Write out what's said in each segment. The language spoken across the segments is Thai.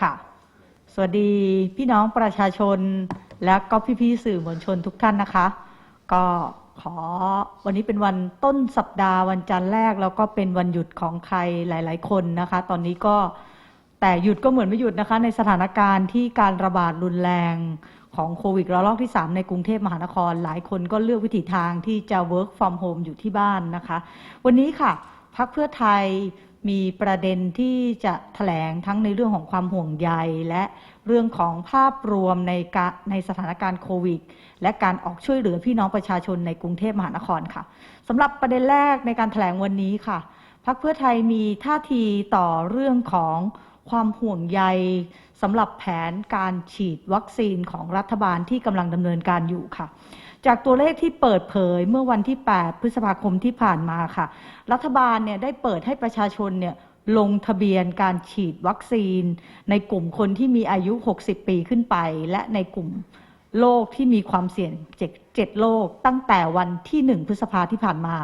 ค่ะ สวัสดีพี่น้องประชาชนและก็พี่ๆสื่อมวลชนทุกท่านนะคะ ก็ขอวันนี้เป็นวันต้นสัปดาห์วันจันทร์แรก แล้วก็เป็นวันหยุดของใครหลาย ๆ คนนะคะ ตอนนี้ก็แต่หยุดก็เหมือนไม่หยุดนะคะ ในสถานการณ์ที่การระบาดรุนแรงของโควิดระลอกที่ 3 ในกรุงเทพมหานคร หลายคนก็เลือกวิถีทางที่จะ work from home อยู่ที่บ้านนะคะ วันนี้ค่ะพักเพื่อไทย มีประเด็นที่จะแถลงทั้งในเรื่องของความห่วงใย และเรื่องของภาพรวมในการในสถานการณ์โควิด และการออกช่วยเหลือพี่น้องประชาชนในกรุงเทพมหานครค่ะสำหรับประเด็นแรกในการแถลงวันนี้ค่ะพักเพื่อไทยมีท่าทีต่อเรื่องของความห่วงใยสำหรับแผนการฉีดวัคซีนของรัฐบาลที่กำลังดำเนินการอยู่ค่ะ จากตัวเลขที่เปิดเผยเมื่อวันที่ 8 พฤษภาคมที่ผ่านมาค่ะ รัฐบาลเนี่ยได้เปิดให้ประชาชนเนี่ยลงทะเบียนการฉีดวัคซีน ในกลุ่มคนที่มีอายุ 60 ปีขึ้นไป และในกลุ่มโรคที่มีความเสี่ยงเจ็ดเจ็ดโรคตั้งแต่วันที่ 1 พฤษภาที่ผ่านมา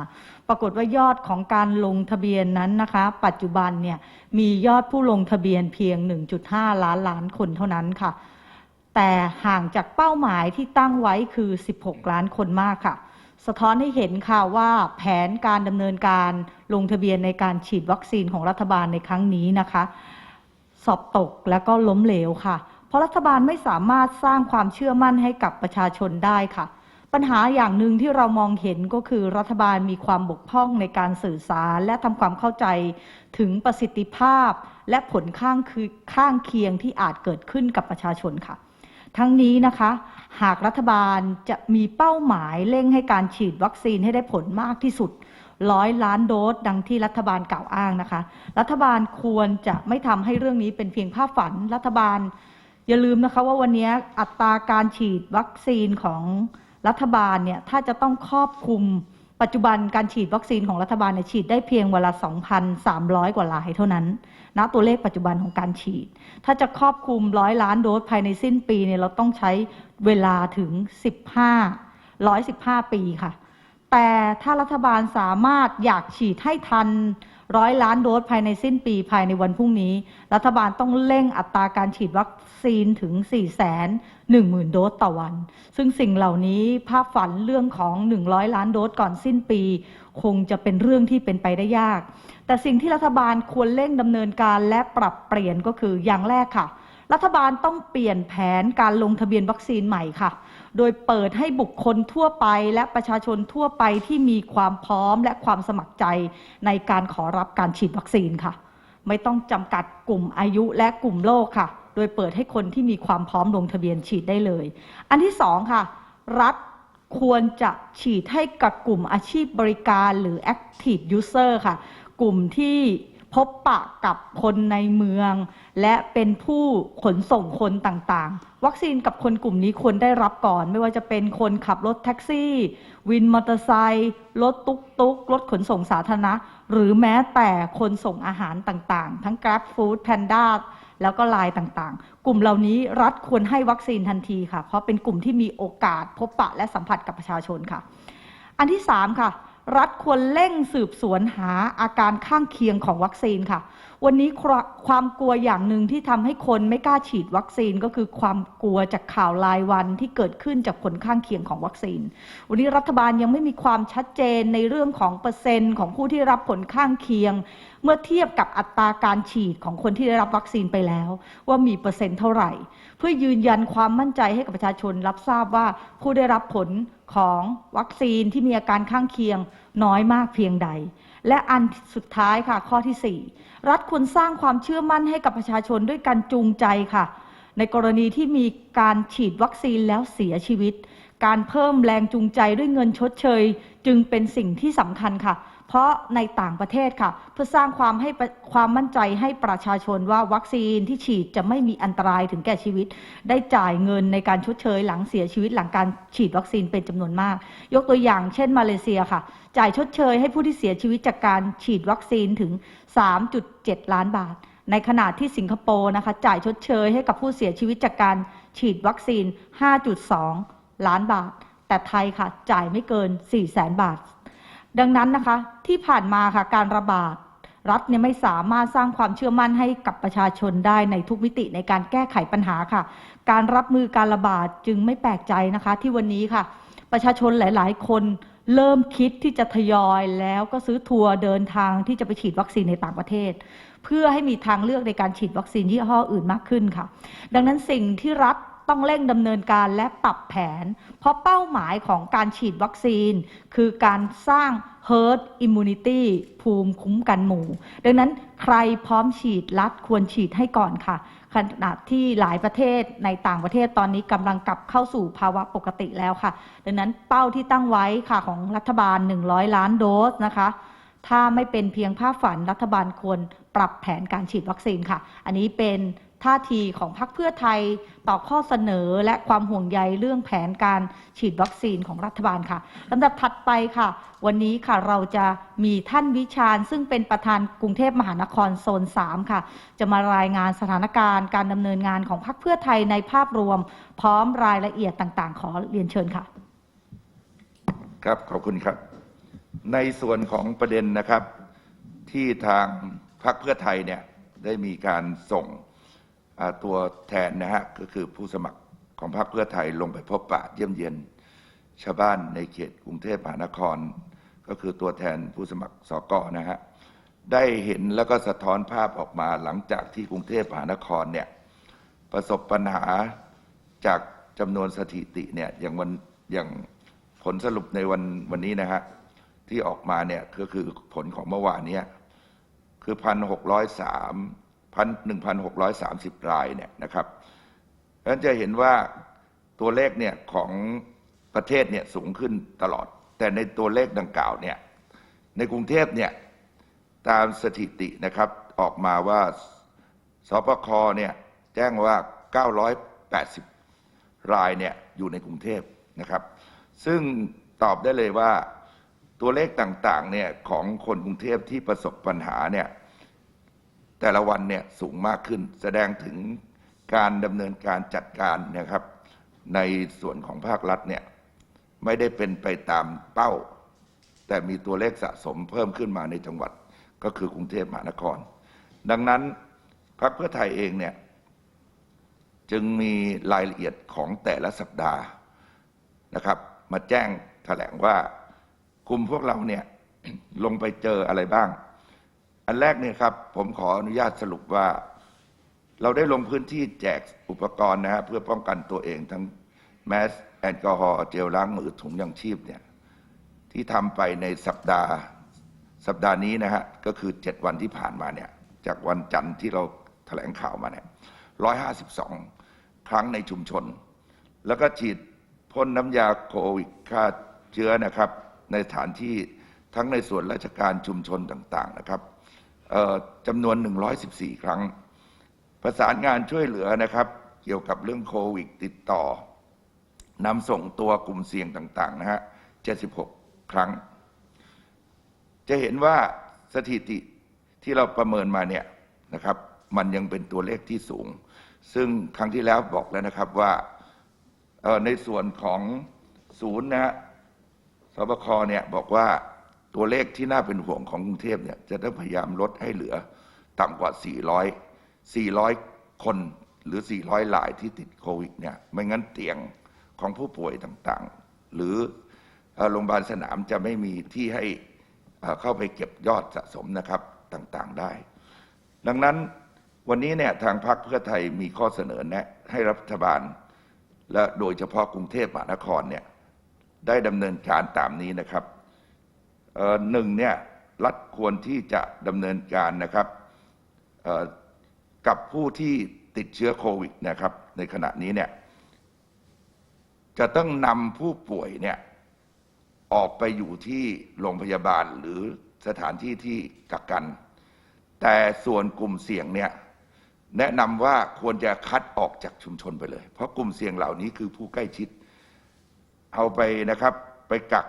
ปรากฏว่ายอดของการลงทะเบียนนั้นนะคะ ปัจจุบันเนี่ยมียอดผู้ลงทะเบียนเพียง 1.5 ล้านล้านคนเท่านั้นค่ะ แต่ห่างจากเป้าหมายที่ตั้งไว้คือ 16 ล้านคนมากค่ะ สะท้อนให้เห็นค่ะว่าแผนการดำเนินการลงทะเบียนในการฉีดวัคซีนของรัฐบาลในครั้งนี้นะคะ สอบตกและก็ล้มเหลวค่ะ เพราะรัฐบาลไม่สามารถสร้างความเชื่อมั่นให้กับประชาชนได้ค่ะ ปัญหาอย่างหนึ่งที่เรามองเห็นก็คือรัฐบาลมีความบกพร่องในการสื่อสารและทำความเข้าใจถึงประสิทธิภาพ และผลข้างคือข้างเคียงที่อาจเกิดขึ้นกับประชาชนค่ะ ทั้งนี้นะคะ หากรัฐบาลจะมีเป้าหมายเร่งให้การฉีดวัคซีนให้ได้ผลมากที่สุดร้อยล้านโดสดังที่รัฐบาลกล่าวอ้างนะคะ รัฐบาลควรจะไม่ทำให้เรื่องนี้เป็นเพียงภาพฝันรัฐบาล อย่าลืมนะคะว่าวันนี้อัตราการฉีดวัคซีนของรัฐบาลเนี่ยถ้าจะต้องครอบคลุมปัจจุบันการฉีดวัคซีนของรัฐบาลเนี่ยฉีดได้เพียงวันละ 2,300 กว่าลายเท่านั้น ณตัวเลขปัจจุบันของการฉีด ถ้าจะครอบคลุมร้อยล้านโดสภายในสิ้นปีเนี่ยเราต้องใช้เวลาถึง 15 115 ปีค่ะ แต่ถ้ารัฐบาลสามารถอยากฉีดให้ทัน ร้อยล้านโดสภายในสิ้นปีภายในวันพรุ่งนี้ รัฐบาลต้องเร่งอัตราการฉีดวัคซีนถึง 4 1 0 0 0 0 โดสต่อวัน ซึ่งสิ่งเหล่านี้ภาพฝันเรื่องของ 100 ล้านโดสก่อนสิ้นปี คงจะเป็นเรื่องที่เป็นไปได้ยาก แต่สิ่งที่รัฐบาลควรเร่งดำเนินการและปรับเปลี่ยนก็คืออย่างแรกค่ะ รัฐบาลต้องเปลี่ยนแผนการลงทะเบียนวัคซีนใหม่ค่ะ โดยเปิดให้บุคคลทั่วไปและประชาชนทั่วไปที่มีความพร้อมและความสมัครใจในการขอรับการฉีดวัคซีนค่ะ ไม่ต้องจำกัดกลุ่มอายุและกลุ่มโรคค่ะ โดยเปิดให้คนที่มีความพร้อมลงทะเบียนฉีดได้เลย อันที่สองค่ะ รัฐควรจะฉีดให้กับกลุ่มอาชีพบริการหรือ active user ค่ะ กลุ่มที่ พบปะกับคนในเมือง และเป็นผู้ขนส่งคนต่างๆ วัคซีนกับคนกลุ่มนี้ควรได้รับก่อน ไม่ว่าจะเป็นคนขับรถแท็กซี่ วินมอเตอร์ไซค์รถตุ๊กตุ๊กรถขนส่งสาธารณะ หรือแม้แต่คนส่งอาหารต่างๆ ทั้ง Grab Food Panda แล้วก็ไลน์ต่างๆ กลุ่มเหล่านี้รัฐควรให้วัคซีนทันทีค่ะ เพราะเป็นกลุ่มที่มีโอกาสพบปะและสัมผัสกับประชาชนค่ะ อันที่สามค่ะ รัฐควรเร่งสืบสวนหาอาการข้างเคียงของวัคซีนค่ะ วันนี้ความกลัวอย่างหนึ่งที่ทำให้คนไม่กล้าฉีดวัคซีนก็คือความกลัวจากข่าวรายวันที่เกิดขึ้นจากผลข้างเคียงของวัคซีน วันนี้รัฐบาลยังไม่มีความชัดเจนในเรื่องของเปอร์เซ็นต์ของผู้ที่รับผลข้างเคียง เมื่อเทียบกับอัตราการฉีดของคนที่ได้รับวัคซีนไปแล้ว ว่ามีเปอร์เซ็นต์เท่าไหร่ เพื่อยืนยันความมั่นใจให้กับประชาชนรับทราบว่าผู้ได้รับผลของวัคซีนที่มีอาการข้างเคียงน้อยมากเพียงใด และอันสุดท้ายค่ะข้อที่ 4 รัฐควรสร้างความเชื่อมั่นให้กับประชาชนด้วยการจูงใจค่ะ ในกรณีที่มีการฉีดวัคซีนแล้วเสียชีวิต การเพิ่มแรงจูงใจด้วยเงินชดเชย จึงเป็นสิ่งที่สำคัญค่ะ เพราะในต่างประเทศค่ะ เพื่อสร้างความให้ความมั่นใจให้ประชาชนว่าวัคซีนที่ฉีดจะไม่มีอันตรายถึงแก่ชีวิต ได้จ่ายเงินในการชดเชย หลังเสียชีวิตหลังการฉีดวัคซีนเป็นจำนวนมาก ยกตัวอย่างเช่นมาเลเซียค่ะ จ่ายชดเชยให้ผู้ที่เสียชีวิตจากการฉีดวัคซีนถึง 3.7 ล้านบาท ในขณะที่สิงคโปร์นะคะจ่ายชดเชยให้กับผู้เสียชีวิตจากการฉีดวัคซีน 5.2 ล้านบาท แต่ไทยค่ะจ่ายไม่เกิน 4 0 0แสนบาท ดังนั้นนะคะที่ผ่านมาค่ะการระบาด รัฐเนี่ยไม่สามารถสร้างความเชื่อมั่นให้กับประชาชนได้ในทุกมิติในการแก้ไขปัญหาค่ะ การรับมือการระบาดจึงไม่แปลกใจนะคะ ที่วันนี้ค่ะ ประชาชนหลาย ๆ คนเริ่มคิดที่จะทยอยแล้วก็ซื้อทัวร์เดินทางที่จะไปฉีดวัคซีนในต่างประเทศ เพื่อให้มีทางเลือกในการฉีดวัคซีนยี่ห้ออื่นมากขึ้นค่ะ ดังนั้นสิ่งที่รัฐ ต้องเร่งดำเนินการและปรับแผน เพราะเป้าหมายของการฉีดวัคซีน คือการสร้าง herd immunity ภูมิคุ้มกันหมู่ ดังนั้นใครพร้อมฉีดรัฐควรฉีดให้ก่อนค่ะ ขณะที่หลายประเทศในต่างประเทศตอนนี้กำลังกลับเข้าสู่ภาวะปกติแล้วค่ะ ดังนั้นเป้าที่ตั้งไว้ค่ะของรัฐบาล 100 ล้านโดสนะคะถ้าไม่เป็นเพียงภาพฝันรัฐบาลควรปรับแผนการฉีดวัคซีนค่ะ อันนี้เป็น ท่าทีของพรรคเพื่อไทยต่อข้อเสนอและความห่วงใยเรื่องแผนการฉีดวัคซีนของรัฐบาลค่ะลำดับถัดไปค่ะ วันนี้ค่ะเราจะมีท่านวิชาญ ซึ่งเป็นประธานกรุงเทพมหานครโซน 3 ค่ะ จะมารายงานสถานการณ์การดำเนินงานของพรรคเพื่อไทยในภาพรวม พร้อมรายละเอียดต่างๆ ขอเรียนเชิญค่ะ ครับขอบคุณครับ ในส่วนของประเด็นนะครับที่ทางพรรคเพื่อไทยเนี่ยได้มีการส่ง ตัวแทนนะฮะก็คือผู้สมัครของพรรคเพื่อไทยลงไปพบปะเยี่ยมเยียนชาวบ้านในเขตกรุงเทพมหานคร ก็คือตัวแทนผู้สมัครสกนะฮะได้เห็นแล้วก็สะท้อนภาพออกมาหลังจากที่กรุงเทพมหานครเนี่ยประสบปัญหาจากจำนวนสถิติเนี่ยอย่างวันอย่างผลสรุปในวันวันนี้นะฮะที่ออกมาเนี่ยก็คือผลของเมื่อวานเนี้คือพันหกร้อยสาม พันหนึ่งพันหกร้อยสามสิบรายเนี่ยนะครับเพราะฉะนั้นจะเห็นว่าตัวเลขเนี่ยของประเทศเนี่ยสูงขึ้นตลอด แต่ในตัวเลขดังกล่าวเนี่ยในกรุงเทพเนี่ยตามสถิตินะครับออกมาว่าสปคเนี่ยแจ้งว่า 980 รายเนี่ยอยู่ในกรุงเทพนะครับ ซึ่งตอบได้เลยว่าตัวเลขต่างๆเนี่ยของคนกรุงเทพที่ประสบปัญหาเนี่ย แต่ละวันเนี่ยสูงมากขึ้น แสดงถึงการดำเนินการจัดการนะครับ ในส่วนของภาครัฐเนี่ยไม่ได้เป็นไปตามเป้า แต่มีตัวเลขสะสมเพิ่มขึ้นมาในจังหวัดก็คือกรุงเทพมหานคร ดังนั้นพรรคเพื่อไทยเองเนี่ยจึงมีรายละเอียดของแต่ละสัปดาห์นะครับ มาแจ้งแถลงว่า กลุ่มพวกเราเนี่ยลงไปเจออะไรบ้าง อันแรกเนี่ยครับ ผมขออนุญาตสรุปว่า เราได้ลงพื้นที่แจกอุปกรณ์นะฮะเพื่อป้องกันตัวเองทั้งแมสแอลกอฮอล์เจลล้างมือถุงยังชีพเนี่ยที่ทำไปในสัปดาห์สัปดาห์นี้นะฮะก็คือเจ็ดวันที่ผ่านมาเนี่ยจากวันจันทร์ที่เราแถลงข่าวมาเนี่ยร้อยห้าสิบสองครั้งในชุมชน แล้วก็ฉีดพ่นน้ำยาโควิดฆ่าเชื้อนะครับ ในสถานที่ทั้งในส่วนราชการชุมชนต่าง ๆ นะครับ จำนวน 114 ครั้ง ประสานงานช่วยเหลือนะครับ เกี่ยวกับเรื่องโควิดติดต่อนำส่งตัวกลุ่มเสี่ยงต่าง ๆ นะฮะ 76 ครั้ง จะเห็นว่าสถิติที่เราประเมินมาเนี่ยนะครับ มันยังเป็นตัวเลขที่สูง ซึ่งครั้งที่แล้วบอกแล้วนะครับว่าในส่วนของศูนย์นะฮะสบคเนี่ยบอกว่า ตัวเลขที่น่าเป็นห่วงของกรุงเทพเนี่ยจะต้องพยายามลดให้เหลือต่ำกว่า 400 400 คนหรือ 400รายที่ติดโควิดเนี่ยไม่งั้นเตียงของผู้ป่วยต่างๆ หรือโรงพยาบาลสนามจะไม่มีที่ให้เข้าไปเก็บยอดสะสมนะครับต่างๆได้ ดังนั้นวันนี้เนี่ยทางพรรคเพื่อไทยมีข้อเสนอแนะให้รัฐบาล และโดยเฉพาะกรุงเทพมหานครเนี่ยได้ดำเนินการตามนี้นะครับ หนึ่งเนี่ยรัฐควรที่จะดำเนินการนะครับกับผู้ที่ติดเชื้อโควิดนะครับ ในขณะนี้เนี่ยจะต้องนำผู้ป่วยเนี่ยออกไปอยู่ที่โรงพยาบาลหรือสถานที่ที่กักกัน แต่ส่วนกลุ่มเสี่ยงเนี่ยแนะนำว่าควรจะคัดออกจากชุมชนไปเลย เพราะกลุ่มเสี่ยงเหล่านี้คือผู้ใกล้ชิด เอาไปนะครับ ไปกัก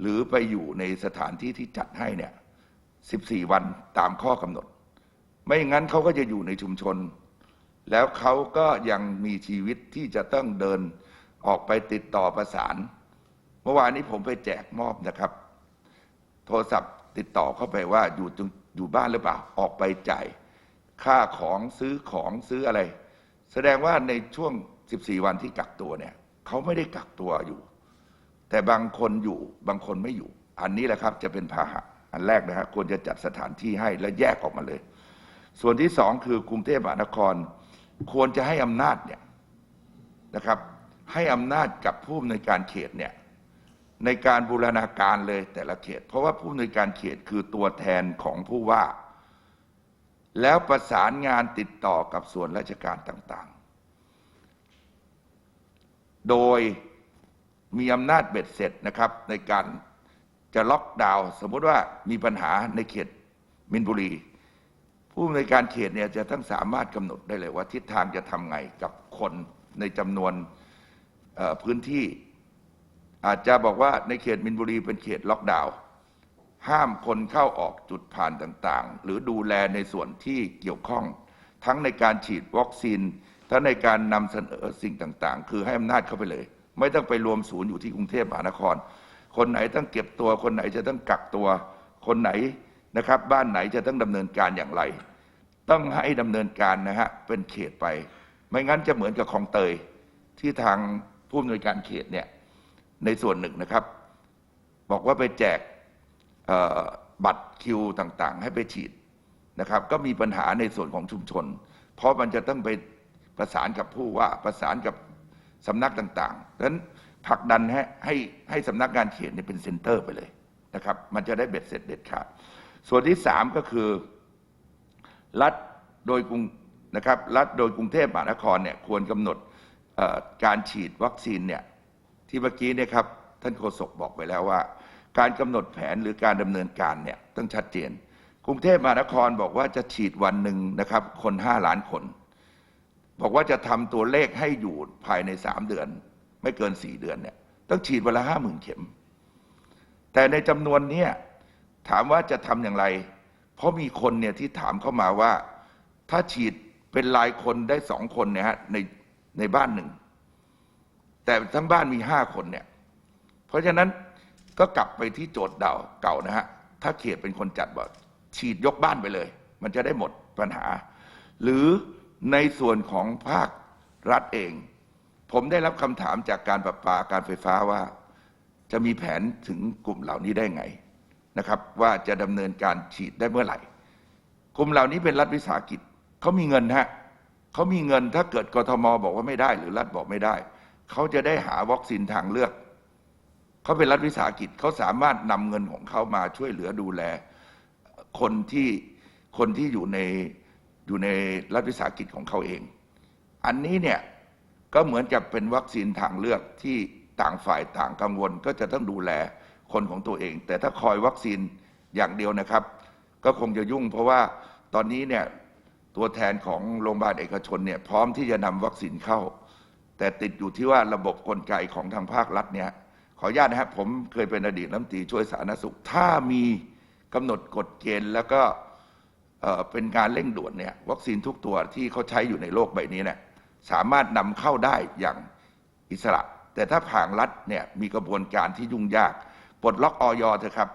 หรือไปอยู่ในสถานที่ที่จัดให้เนี่ย14 วันตามข้อกำหนด ไม่งั้นเขาก็จะอยู่ในชุมชน แล้วเขาก็ยังมีชีวิตที่จะต้องเดินออกไปติดต่อประสาน เมื่อวานนี้ผมไปแจกมอบนะครับ โทรศัพท์ติดต่อเข้าไปว่าอยู่อยู่บ้านหรือเปล่า ออกไปจ่ายค่าของซื้อของซื้ออะไร แสดงว่าในช่วง 14 วันที่กักตัวเนี่ยเขาไม่ได้กักตัวอยู่ แต่บางคนอยู่บางคนไม่อยู่ อันนี้แหละครับจะเป็นพาหะอันแรกนะฮะควรจะจัดสถานที่ให้และแยกออกมาเลย ส่วนที่สองคือกรุงเทพมหานคร ควรจะให้อำนาจเนี่ยนะครับให้อำนาจกับผู้อำนวยการเขตเนี่ยในการบูรณาการเลยแต่ละเขต เพราะว่าผู้อำนวยการเขตคือตัวแทนของผู้ว่า แล้วประสานงานติดต่อกับส่วนราชการต่างๆ โดย มีอำนาจเบ็ดเสร็จนะครับ ในการจะล็อกดาวน์สมมติว่ามีปัญหาในเขตมินบุรี ผู้อำนวยการเขตเนี่ยจะต้องสามารถกำหนดได้เลยว่าทิศทางจะทำไงกับคนในจำนวนพื้นที่ อาจจะบอกว่าในเขตมินบุรีเป็นเขตล็อกดาวน์ห้ามคนเข้าออกจุดผ่านต่างๆ หรือดูแลในส่วนที่เกี่ยวข้อง ทั้งในการฉีดวัคซีนทั้งในการนำเสนอสิ่งต่างๆ คือให้อำนาจเข้าไปเลย ไม่ต้องไปรวมศูนย์อยู่ที่กรุงเทพมหานคร คนไหนต้องเก็บตัว คนไหนจะต้องกักตัว คนไหนนะครับ บ้านไหนจะต้องดำเนินการอย่างไร ต้องให้ดำเนินการนะฮะเป็นเขตไป ไม่งั้นจะเหมือนกับคลองเตยที่ทางผู้อำนวยการเขตเนี่ยในส่วนหนึ่งนะครับ บอกว่าไปแจกบัตรคิวต่างๆ ให้ไปฉีดนะครับ ก็มีปัญหาในส่วนของชุมชน เพราะมันจะต้องไปประสานกับผู้ว่าประสานกับ สำนักต่างๆดังนั้นผลักดันให้ให้ให้สำนักงานเขตเนี่ยเป็นเซ็นเตอร์ไปเลยนะครับ มันจะได้เบ็ดเสร็จเด็ดขาด ส่วนที่สามก็คือ รัฐโดยกรุงนะครับรัฐโดยกรุงเทพมหานครเนี่ยควรกำหนดการฉีดวัคซีนเนี่ยที่เมื่อกี้เนี่ยครับท่านโฆษกบอกไปแล้วว่า การกำหนดแผนหรือการดำเนินการเนี่ยต้องชัดเจน กรุงเทพมหานครบอกว่าจะฉีดวันหนึ่งนะครับคนห้าล้านคน บอกว่าจะทำตัวเลขให้อยู่ภายในสามเดือน ไม่เกินสี่เดือนเนี่ยต้องฉีดวันละห้าหมื่นเข็ม แต่ในจำนวนเนี้ยถามว่าจะทำอย่างไร เพราะมีคนเนี่ยที่ถามเข้ามาว่า ถ้าฉีดเป็นรายคนได้สองคนเนี่ยฮะในในบ้านหนึ่ง แต่ทั้งบ้านมีห้าคนเนี่ย เพราะฉะนั้นก็กลับไปที่โจทย์เดาเก่านะฮะถ้าเขตเป็นคนจัดบอกฉีดยกบ้านไปเลย มันจะได้หมดปัญหา หรือ ในส่วนของภาครัฐเอง ผมได้รับคำถามจากการประปาการไฟฟ้าว่า จะมีแผนถึงกลุ่มเหล่านี้ได้ไงนะครับ ว่าจะดำเนินการฉีดได้เมื่อไหร่ กลุ่มเหล่านี้เป็นรัฐวิสาหกิจเขามีเงินฮะเขามีเงินถ้าเกิดกทมบอกว่าไม่ได้ หรือรัฐบอกไม่ได้เขาจะได้หาวัคซีนทางเลือกเขาเป็นรัฐวิสาหกิจเขาสามารถนำเงินของเขามาช่วยเหลือดูแล คนที่คนที่อยู่ใน อยู่ในรัฐวิสาหกิจของเขาเอง อันนี้เนี่ยก็เหมือนกับเป็นวัคซีนทางเลือกที่ต่างฝ่ายต่างกังวลก็จะต้องดูแลคนของตัวเอง แต่ถ้าคอยวัคซีนอย่างเดียวนะครับ ก็คงจะยุ่ง เพราะว่าตอนนี้เนี่ยตัวแทนของโรงพยาบาลเอกชนเนี่ยพร้อมที่จะนำวัคซีนเข้า แต่ติดอยู่ที่ว่าระบบกลไกของทางภาครัฐเนี่ยขออนุญาตนะครับผมเคยเป็นอดีตรัฐมนตรีช่วยสาธารณสุข ถ้ามีกำหนดกฎเกณฑ์แล้วก็ เป็นการเร่งด่วนเนี่ยวัคซีนทุกตัวที่เขาใช้อยู่ในโลกใบนี้เนี่ยสามารถนำเข้าได้อย่างอิสระ แต่ถ้าผ่างรัฐเนี่ยมีกระบวนการที่ยุ่งยากปลดล็อกออยเถอะครับ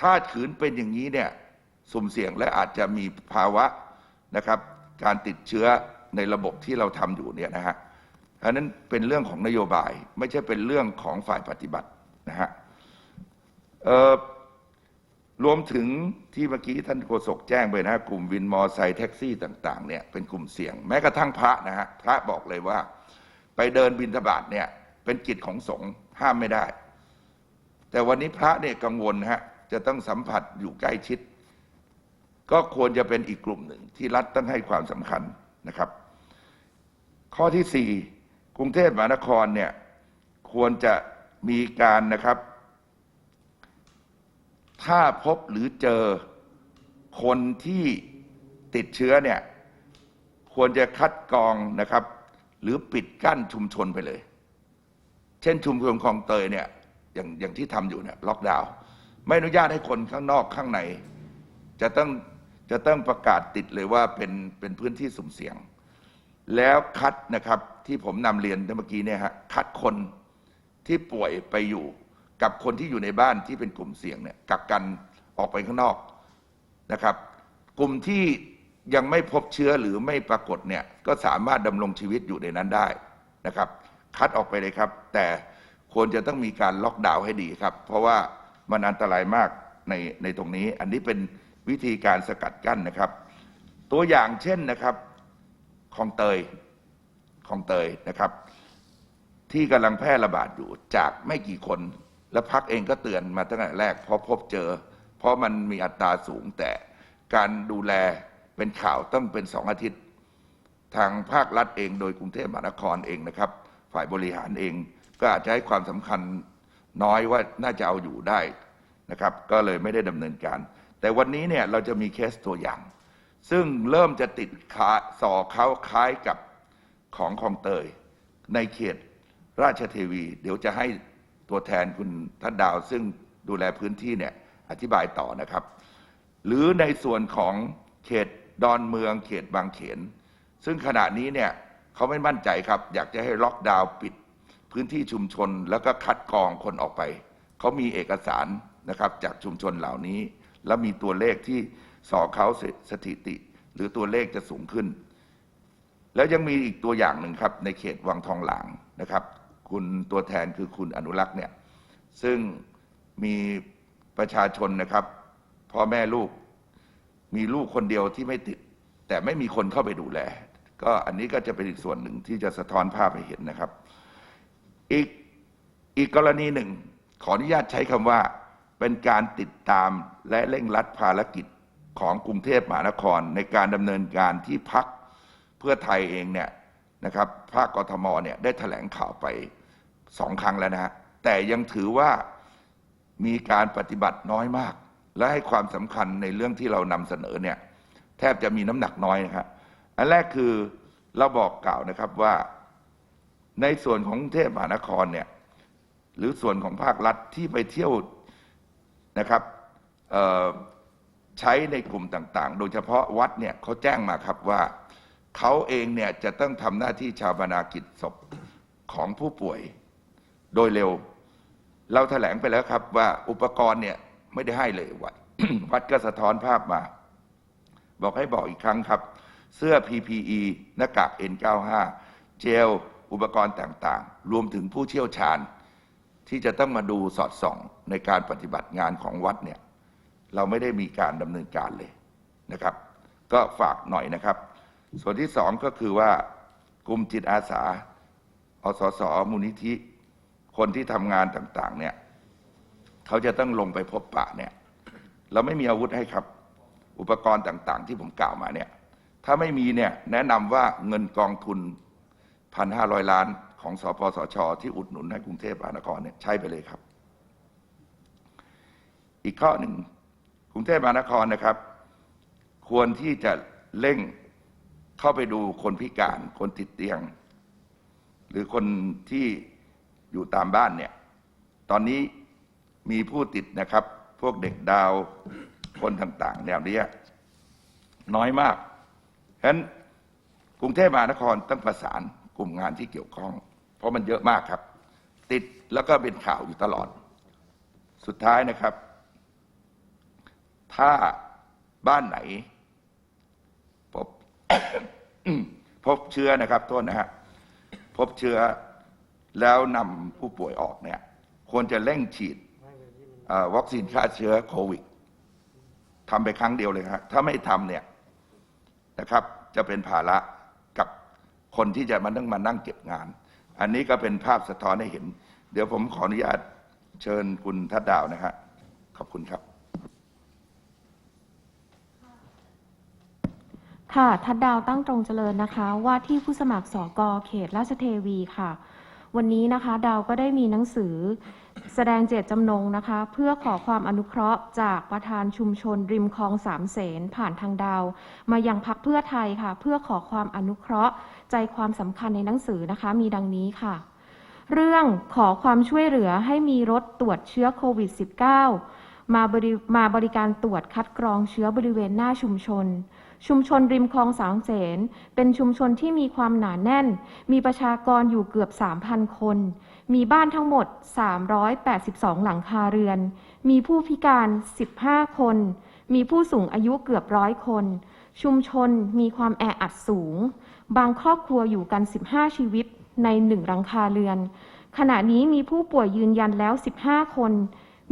ถ้าขืนเป็นอย่างนี้เนี่ยสุ่มเสี่ยงและอาจจะมีภาวะนะครับการติดเชื้อในระบบที่เราทำอยู่เนี่ยนะฮะอันนั้นเป็นเรื่องของนโยบายไม่ใช่เป็นเรื่องของฝ่ายปฏิบัตินะฮะ รวมถึงที่เมื่อกี้ท่านโฆษกแจ้งไปนะกลุ่มวินมอไซค์แท็กซี่ต่างๆเนี่ยเป็นกลุ่มเสี่ยง แม้กระทั่งพระนะฮะพระบอกเลยว่า ไปเดินบินทบาทเนี่ยเป็นกิจของสงฆ์ห้ามไม่ได้ แต่วันนี้พระเนี่ยกังวลฮะจะต้องสัมผัสอยู่ใกล้ชิด ก็ควรจะเป็นอีกกลุ่มหนึ่งที่รัฐต้องให้ความสำคัญนะครับ ข้อที่สี่กรุงเทพมหานครเนี่ยควรจะมีการนะครับ ถ้าพบหรือเจอคนที่ติดเชื้อเนี่ย ควรจะคัดกรองนะครับ หรือปิดกั้นชุมชนไปเลย เช่นชุมชนคลองเตยเนี่ยอย่างอย่างที่ทำอยู่เนี่ยล็อกดาวน์ไม่อนุญาตให้คนข้างนอกข้างใน จะต้องจะต้องประกาศติดเลยว่าเป็นเป็นพื้นที่สุ่มเสี่ยง แล้วคัดนะครับที่ผมนำเรียนเมื่อกี้เนี่ยฮะคัดคนที่ป่วยไปอยู่ กับคนที่อยู่ในบ้านที่เป็นกลุ่มเสี่ยงเนี่ยกักกันออกไปข้างนอกนะครับ กลุ่มที่ยังไม่พบเชื้อหรือไม่ปรากฏเนี่ยก็สามารถดำรงชีวิตอยู่ในนั้นได้นะครับ คัดออกไปเลยครับ แต่ควรจะต้องมีการล็อกดาวน์ให้ดีครับ เพราะว่ามันอันตรายมากในในตรงนี้ อันนี้เป็นวิธีการสกัดกั้นนะครับ ตัวอย่างเช่นนะครับคลองเตยคลองเตยนะครับ ที่กำลังแพร่ระบาดอยู่จากไม่กี่คน และพักเองก็เตือนมาตั้งแต่แรกเพราะพบเจอ เพราะมันมีอัตราสูงแต่การดูแลเป็นข่าวต้องเป็นสองอาทิตย์ ทางภาครัฐเองโดยกรุงเทพมหานครเองนะครับ ฝ่ายบริหารเอง ก็อาจจะให้ความสำคัญน้อยว่าน่าจะเอาอยู่ได้นะครับ ก็เลยไม่ได้ดำเนินการ แต่วันนี้เนี่ยเราจะมีเคสตัวอย่าง ซึ่งเริ่มจะติดขาสอเขาคล้ายกับของคลองเตย ในเขตราชเทวี เดี๋ยวจะให้ ตัวแทนคุณทัดดาวซึ่งดูแลพื้นที่เนี่ยอธิบายต่อนะครับ หรือในส่วนของเขตดอนเมืองเขตบางเขน ซึ่งขณะนี้เนี่ยเขาไม่มั่นใจครับ อยากจะให้ล็อกดาวน์ปิดพื้นที่ชุมชนแล้วก็คัดกรองคนออกไป เขามีเอกสารนะครับจากชุมชนเหล่านี้ แล้วมีตัวเลขที่สอเขาสถิติ หรือตัวเลขจะสูงขึ้น แล้วยังมีอีกตัวอย่างหนึ่งครับ ในเขตวังทองหลางนะครับ คุณตัวแทนคือคุณอนุรักษ์เนี่ยซึ่งมีประชาชนนะครับพ่อแม่ลูกมีลูกคนเดียวที่ไม่ติด แต่ไม่มีคนเข้าไปดูแล ก็อันนี้ก็จะเป็นอีกส่วนหนึ่งที่จะสะท้อนภาพให้เห็นนะครับ อีกอีกกรณีหนึ่ง ขออนุญาตใช้คำว่า เป็นการติดตามและเร่งรัดภารกิจของกรุงเทพมหานคร ในการดำเนินการที่พักเพื่อไทยเองเนี่ยนะครับภาคกทมเนี่ยได้แถลงข่าวไป สองครั้งแล้วนะฮะแต่ยังถือว่ามีการปฏิบัติน้อยมาก และให้ความสำคัญในเรื่องที่เรานำเสนอเนี่ยแทบจะมีน้ำหนักน้อยนะครับอันแรกคือเราบอกกล่าวนะครับว่าในส่วนของกรุงเทพมหานครเนี่ยหรือส่วนของภาครัฐที่ไปเที่ยวนะครับใช้ในกลุ่มต่างๆ โดยเฉพาะวัดเนี่ยเขาแจ้งมาครับว่าเขาเองเนี่ยจะต้องทำหน้าที่ชาปนากิจศพของผู้ป่วย โดยเร็ว เราแถลงไปแล้วครับว่าอุปกรณ์เนี่ยไม่ได้ให้เลยวัดวัดก็สะท้อนภาพมา บอกให้บอกอีกครั้งครับ เสื้อ PPE หน้ากาก N95 เจลอุปกรณ์ต่างๆ รวมถึงผู้เชี่ยวชาญ ที่จะต้องมาดูสอดส่องในการปฏิบัติงานของวัดเนี่ยเราไม่ได้มีการดำเนินการเลยนะครับ ก็ฝากหน่อยนะครับ ส่วนที่สองก็คือว่ากลุ่มจิตอาสา อสสมูลนิธิ คนที่ทำงานต่าง ๆ เนี่ยเขาจะต้องลงไปพบปะเนี่ย เราไม่มีอาวุธให้ครับ อุปกรณ์ต่างๆ ที่ผมกล่าวมาเนี่ย ถ้าไม่มีเนี่ยแนะนำว่าเงินกองทุนพันห้าร้อยล้านของสปสช ที่อุดหนุนให้กรุงเทพมหานครเนี่ยใช้ไปเลยครับ อีกข้อหนึ่งกรุงเทพมหานครนะครับ ควรที่จะเร่งเข้าไปดูคนพิการ คนติดเตียง หรือคนที่ อยู่ตามบ้านเนี่ย ตอนนี้มีผู้ติดนะครับ พวกเด็กดาวคนต่างๆแนวนี้น้อยมากฉะนั้นกรุงเทพมหานครต้องประสานกลุ่มงานที่เกี่ยวข้อง เพราะมันเยอะมากครับ ติดแล้วก็เป็นข่าวอยู่ตลอด สุดท้ายนะครับ ถ้าบ้านไหนพบพบเชื้อนะครับโทษนะฮะพบเชื้อ แล้วนำผู้ป่วยออกเนี่ยควรจะเร่งฉีดวัคซีนฆ่าเชื้อโควิดทำไปครั้งเดียวเลยครับถ้าไม่ทำเนี่ยนะครับ จะเป็นภาระกับคนที่จะมานั่งมานั่งเก็บงาน อันนี้ก็เป็นภาพสะท้อนให้เห็น เดี๋ยวผมขออนุญาตเชิญคุณทัดดาวนะฮะขอบคุณครับ ค่ะทัดดาวตั้งตรงเจริญนะคะ ว่าที่ผู้สมัครสกเขตราชเทวีค่ะ วันนี้นะคะดาวก็ได้มีหนังสือแสดงเจตจำนงนะคะ เพื่อขอความอนุเคราะห์จากประธานชุมชนริมคลองสามเสนผ่านทางดาว มายังพักเพื่อไทยค่ะ เพื่อขอความอนุเคราะห์ ใจความสำคัญในหนังสือนะคะ มีดังนี้ค่ะ เรื่องขอความช่วยเหลือให้มีรถตรวจเชื้อโควิด -19 มาบริมาบริการตรวจคัดกรองเชื้อบริเวณหน้าชุมชน ชุมชนริมคลองสามเสนเป็นชุมชนที่มีความหนาแน่น มีประชากรอยู่เกือบ 3,000 คน มีบ้านทั้งหมด 382 หลังคาเรือน มีผู้พิการ 15 คน มีผู้สูงอายุเกือบร้อยคน ชุมชนมีความแออัดสูง บางครอบครัวอยู่กัน 15 ชีวิตในหนึ่งหลังคาเรือน ขณะนี้มีผู้ป่วยยืนยันแล้ว 15 คน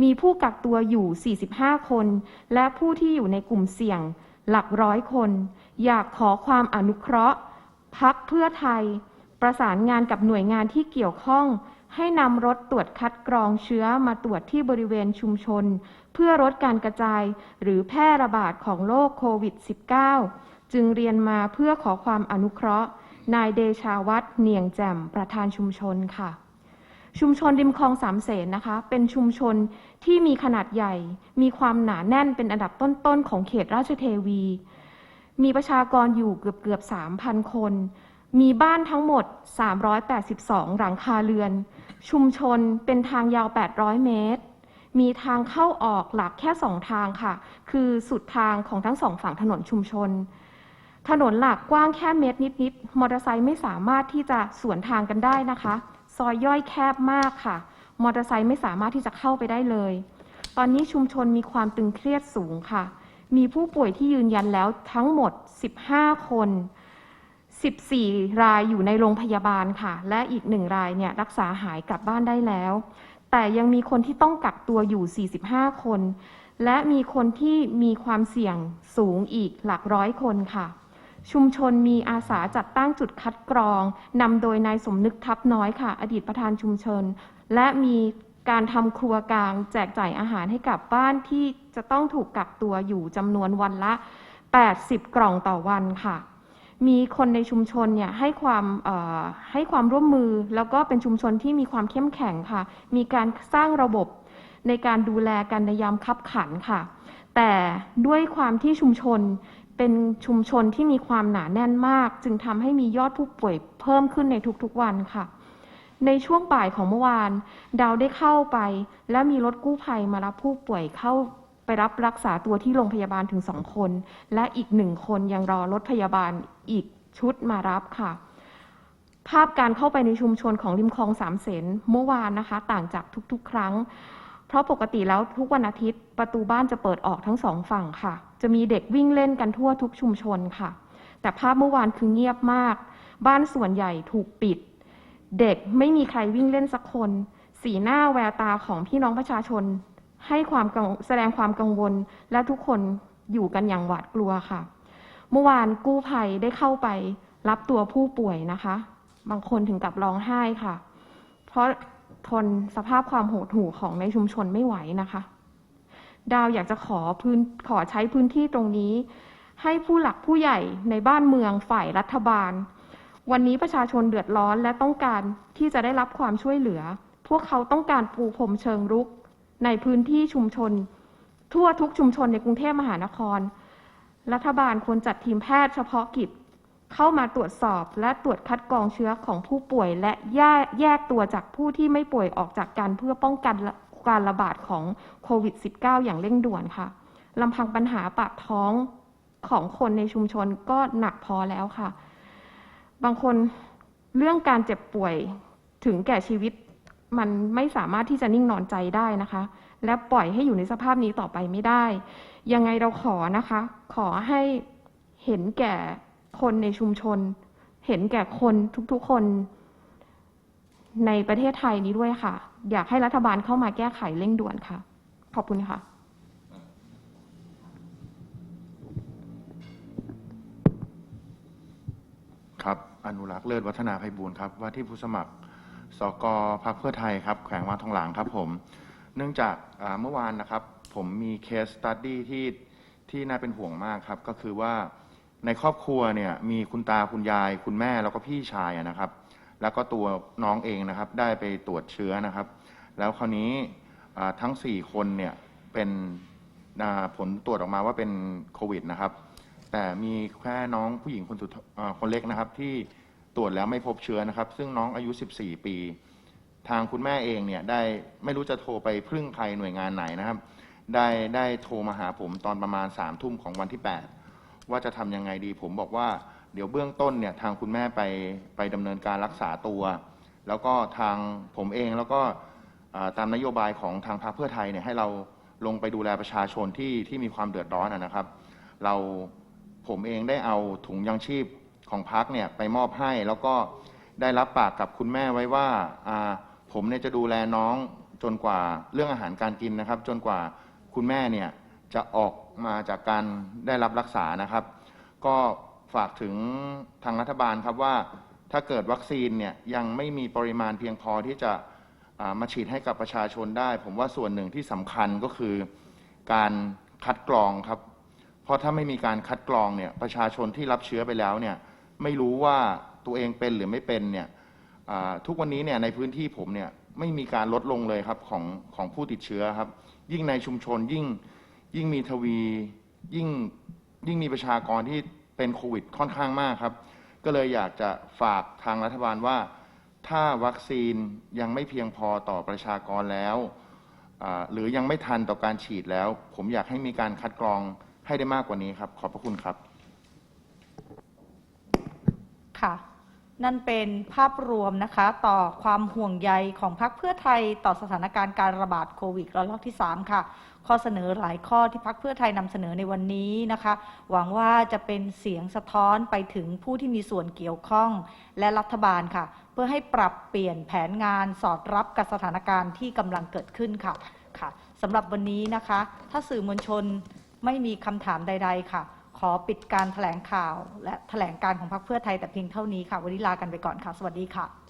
มีผู้กักตัวอยู่ 45 คน และผู้ที่อยู่ในกลุ่มเสี่ยง หลักร้อยคน อยากขอความอนุเคราะห์ พักเพื่อไทย ประสานงานกับหน่วยงานที่เกี่ยวข้อง ให้นำรถตรวจคัดกรองเชื้อมาตรวจที่บริเวณชุมชน เพื่อลดการกระจายหรือแพร่ระบาดของโรคโควิด -19 จึงเรียนมาเพื่อขอความอนุเคราะห์ นายเดชาวัฒน์เนียงแจ่มประธานชุมชนค่ะชุมชนริมคลองสามเสนนะคะ เป็นชุมชนที่มีขนาดใหญ่ มีความหนาแน่นเป็นอันดับต้นๆของเขตราชเทวี มีประชากรอยู่เกือบเกือบ3,000 คน มีบ้านทั้งหมด 382 หลังคาเรือน ชุมชนเป็นทางยาว 800 เมตร มีทางเข้าออกหลักแค่สองทางค่ะ คือสุดทางของทั้งสองฝั่งถนนชุมชน ถนนหลักกว้างแค่เมตรนิดๆ มอเตอร์ไซค์ไม่สามารถที่จะสวนทางกันได้นะคะ ซอยย่อยแคบมากค่ะ มอเตอร์ไซค์ไม่สามารถที่จะเข้าไปได้เลย ตอนนี้ชุมชนมีความตึงเครียดสูงค่ะ มีผู้ป่วยที่ยืนยันแล้วทั้งหมด 15 คน 14 รายอยู่ในโรงพยาบาลค่ะ และอีกหนึ่งรายเนี่ยรักษาหายกลับบ้านได้แล้ว แต่ยังมีคนที่ต้องกักตัวอยู่ 45 คน และมีคนที่มีความเสี่ยงสูงอีกหลักร้อยคนค่ะชุมชนมีอาสาจัดตั้งจุดคัดกรองนำโดยนายสมนึกทับน้อยค่ะ อดีตประธานชุมชน และมีการทำครัวกลางแจกจ่ายอาหารให้กับบ้านที่จะต้องถูกกักตัวอยู่จำนวนวันละ 80 กล่องต่อวันค่ะ มีคนในชุมชนเนี่ยให้ความให้ความร่วมมือ แล้วก็เป็นชุมชนที่มีความเข้มแข็งค่ะ มีการสร้างระบบในการดูแลกันในยามคับขันค่ะ แต่ด้วยความที่ชุมชนเป็นชุมชนที่มีความหนาแน่นมาก จึงทำให้มียอดผู้ป่วยเพิ่มขึ้นในทุกๆวันค่ะ ในช่วงบ่ายของเมื่อวาน ดาวได้เข้าไป และมีรถกู้ภัยมารับผู้ป่วยเข้าไปรับรักษาตัวที่โรงพยาบาลถึงสองคน และอีกหนึ่งคนยังรอรถพยาบาลอีกชุดมารับค่ะ ภาพการเข้าไปในชุมชนของริมคลองสามเสนเมื่อวานนะคะ ต่างจากทุกๆ ครั้ง เพราะปกติแล้วทุกวันอาทิตย์ ประตูบ้านจะเปิดออกทั้งสองฝั่งค่ะ จะมีเด็กวิ่งเล่นกันทั่วทุกชุมชนค่ะ แต่ภาพเมื่อวานคือเงียบมาก บ้านส่วนใหญ่ถูกปิด เด็กไม่มีใครวิ่งเล่นสักคน สีหน้าแววตาของพี่น้องประชาชน ให้ความแสดงความกังวล และทุกคนอยู่กันอย่างหวาดกลัวค่ะ เมื่อวานกู้ภัยได้เข้าไปรับตัวผู้ป่วยนะคะ บางคนถึงกับร้องไห้ค่ะ เพราะทนสภาพความโหดหู่ของในชุมชนไม่ไหวนะคะ ดาวอยากจะขอพื้นขอใช้พื้นที่ตรงนี้ ให้ผู้หลักผู้ใหญ่ในบ้านเมืองฝ่ายรัฐบาล วันนี้ประชาชนเดือดร้อนและต้องการที่จะได้รับความช่วยเหลือ พวกเขาต้องการปูพรมเชิงรุก ในพื้นที่ชุมชน ทั่วทุกชุมชนในกรุงเทพมหานคร รัฐบาลควรจัดทีมแพทย์เฉพาะกิจ เข้ามาตรวจสอบและตรวจคัดกรองเชื้อของผู้ป่วย และแยกแยกตัวจากผู้ที่ไม่ป่วยออกจากกันเพื่อป้องกันการระบาดของโควิด -19 อย่างเร่งด่วนค่ะลำพังปัญหาปากท้องของคนในชุมชนก็หนักพอแล้วค่ะ บางคนเรื่องการเจ็บป่วยถึงแก่ชีวิตมันไม่สามารถที่จะนิ่งนอนใจได้นะคะ และปล่อยให้อยู่ในสภาพนี้ต่อไปไม่ได้ ยังไงเราขอนะคะ ขอให้เห็นแก่คนในชุมชน เห็นแก่คนทุกๆคนในประเทศไทยนี้ด้วยค่ะ อยากให้รัฐบาลเข้ามาแก้ไขเร่งด่วนค่ะ ขอบคุณค่ะ อนุรักษ์เลิศวัฒนาไพบูลย์ครับ ว่าที่ผู้สมัครสกพรรคเพื่อไทยครับแขวงวังทองหลางครับผม เนื่องจากอ่าเมื่อวานนะครับ ผมมีเคสตัดดี้ที่ที่น่าเป็นห่วงมากครับ ก็คือว่าในครอบครัวเนี่ยมีคุณตาคุณยาย คุณแม่แล้วก็พี่ชายอะนะครับ แล้วก็ตัวน้องเองนะครับ ได้ไปตรวจเชื้อนะครับ แล้วคราวนี้อ่าทั้ง 4 คนเนี่ยเป็นอ่าผลตรวจออกมาว่าเป็นโควิดนะครับ แต่มีแค่น้องผู้หญิงคนสุดเอ่อคนเล็กนะครับ ที่ตรวจแล้วไม่พบเชื้อนะครับ ซึ่งน้องอายุ 14 ปี ทางคุณแม่เองเนี่ยได้ไม่รู้จะโทรไปพึ่งใครหน่วยงานไหนนะครับ ได้ได้โทรมาหาผมตอนประมาณ3ามทุ่มของวันที่ 8 ว่าจะทำยังไงดี ผมบอกว่าเดี๋ยวเบื้องต้นเนี่ยทางคุณแม่ไปไปดำเนินการรักษาตัว แล้วก็ทางผมเองแล้วก็อ่าตามนโยบายของทางพรรคเพื่อไทยเนี่ยให้เราลงไปดูแลประชาชนที่ที่มีความเดือดร้อนอะนะครับ เรา ผมเองได้เอาถุงยังชีพของพักเนี่ยไปมอบให้ แล้วก็ได้รับปากกับคุณแม่ไว้ว่าอ่าผมเนี่ยจะดูแลน้องจนกว่าเรื่องอาหารการกินนะครับ จนกว่าคุณแม่เนี่ยจะออกมาจากการได้รับรักษานะครับ ก็ฝากถึงทางรัฐบาลครับว่าถ้าเกิดวัคซีนเนี่ยยังไม่มีปริมาณเพียงพอที่จะามาฉีดให้กับประชาชนได้ ผมว่าส่วนหนึ่งที่สำคัญก็คือการคัดกรองครับ เพราะถ้าไม่มีการคัดกรองเนี่ยประชาชนที่รับเชื้อไปแล้วเนี่ยไม่รู้ว่าตัวเองเป็นหรือไม่เป็นเนี่ยทุกวันนี้เนี่ยในพื้นที่ผมเนี่ยไม่มีการลดลงเลยครับของของผู้ติดเชื้อครับ ยิ่งในชุมชนยิ่งยิ่งมีทวียิ่งยิ่งมีประชากรที่เป็นโควิดค่อนข้างมากครับ ก็เลยอยากจะฝากทางรัฐบาลว่า ถ้าวัคซีนยังไม่เพียงพอต่อประชากรแล้ว หรือยังไม่ทันต่อการฉีดแล้ว ผมอยากให้มีการคัดกรอง ให้ได้มากกว่านี้ครับ ขอบพระคุณครับ ค่ะ นั่นเป็นภาพรวมนะคะ ต่อความห่วงใยของพรรคเพื่อไทยต่อสถานการณ์การระบาดโควิดระลอกที่ 3 ค่ะ ข้อเสนอหลายข้อที่พรรคเพื่อไทยนำเสนอในวันนี้นะคะ หวังว่าจะเป็นเสียงสะท้อนไปถึงผู้ที่มีส่วนเกี่ยวข้องและรัฐบาลค่ะ เพื่อให้ปรับเปลี่ยนแผนงานสอดรับกับสถานการณ์ที่กำลังเกิดขึ้นค่ะค่ะสำหรับวันนี้นะคะ ถ้าสื่อมวลชน ไม่มีคำถามใด ๆ ค่ะ ขอปิดการแถลงข่าว และแถลงการของพรรคเพื่อไทยแต่เพียงเท่านี้ค่ะ วันนี้ลากันไปก่อนค่ะ สวัสดีค่ะ